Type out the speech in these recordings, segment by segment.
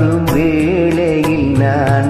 வரும் வேளையில் நான்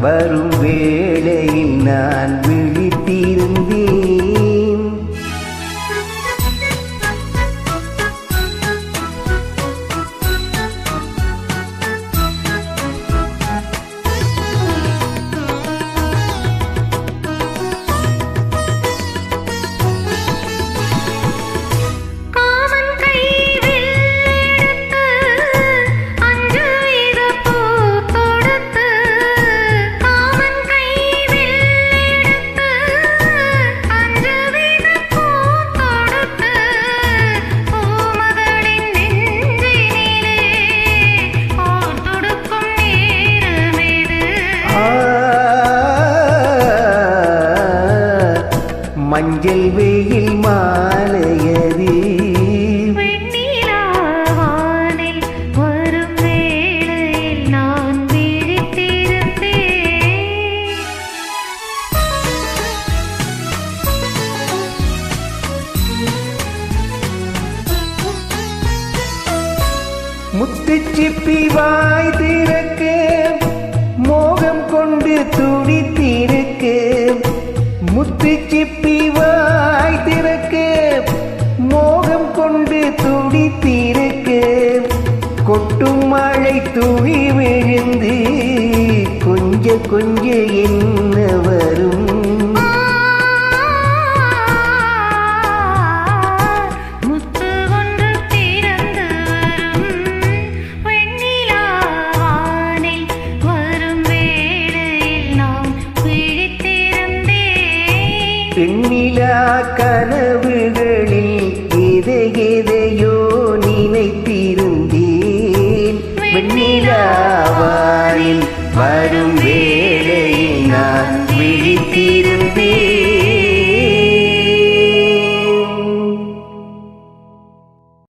வரும் வேளை நான் முத்துச்சிப்பி வாய் திறக்க மோகம் கொண்டு துடி திறக்க. முத்துச்சிப்பி வாய் திறக்க மோகம் கொண்டு துடி திறக்க. கொட்டும் மழை துளி விழுந்து கொஞ்ச கொஞ்ச என்ன வரும்? கனவு